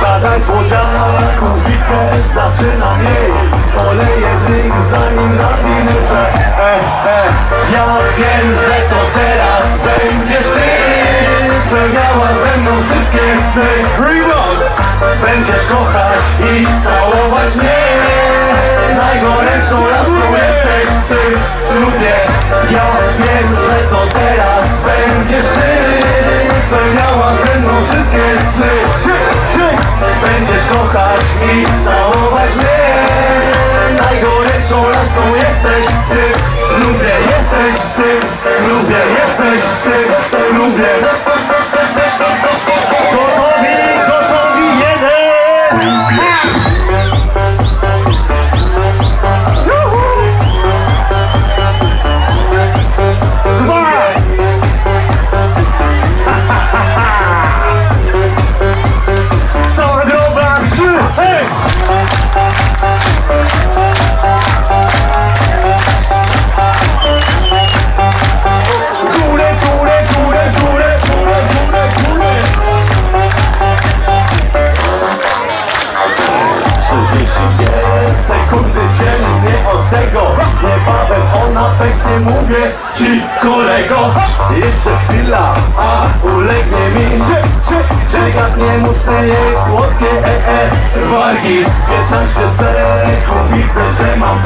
Siadaj słodziaku, bitkę zaczynam jej Poleję drink zanim napinę, że e, e, Ja wiem, że to teraz będziesz ty. Spełniała ze mną wszystkie sny! Będziesz kochać i całować mnie. Najgorętszą laską jesteś ty ja wiem, że to teraz będziesz ty. Spełniała ze mną wszystkie sny. Będziesz kochać i całować mnie. Najgorętszą laską jesteś ty. Lubię, jesteś ty. Lubię, jesteś ty. Lubię. Gotowi, gotowi, jeden mówię ci kolego. Jeszcze chwila, a ulegnie mi. Delikatnie mocne jej słodkie e, e. Wargi 15 sekund, widzę, że mam